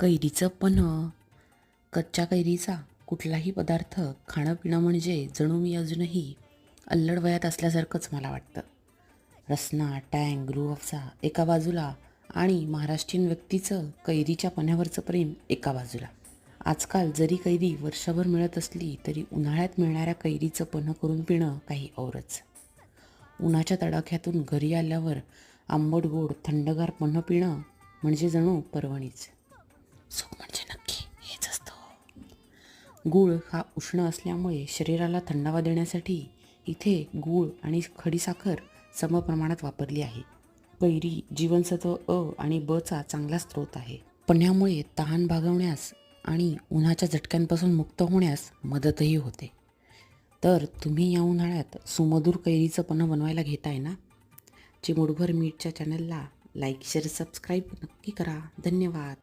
कैरीचं पन्ह कच्च्या कैरीचा कुठलाही पदार्थ खाणं पिणं म्हणजे जणू मी अजूनही अल्लड वयात असल्यासारखंच मला वाटतं. रसना टँग रुअफसा एका बाजूला आणि महाराष्ट्रीयन व्यक्तीचं कैरीच्या पन्ह्यावरचं प्रेम एका बाजूला. आजकाल जरी कैरी वर्षभर मिळत असली तरी उन्हाळ्यात मिळणाऱ्या कैरीचं पन्ह करून पिणं काही औरच. उन्हाच्या तडाख्यातून घरी आल्यावर आंबट गोड थंडगार पन्ह पिणं म्हणजे जणू पर्वणीच. सुख म्हणजे नक्की हेच असतं गूळ हा उष्ण असल्यामुळे शरीराला थंडावा देण्यासाठी इथे गूळ आणि खडीसाखर समप्रमाणात वापरली आहे. कैरी जीवनसत्व अ आणि बचा चांगला स्रोत आहे. पण्यामुळे तहान भागवण्यास आणि उन्हाच्या झटक्यांपासून मुक्त होण्यास मदतही होते. तर तुम्ही या उन्हाळ्यात सुमधूर कैरीचं पन्ह बनवायला घेताय ना? चिमुडभर मीठच्या चॅनलला लाईक शेअर सबस्क्राईब नक्की करा. धन्यवाद.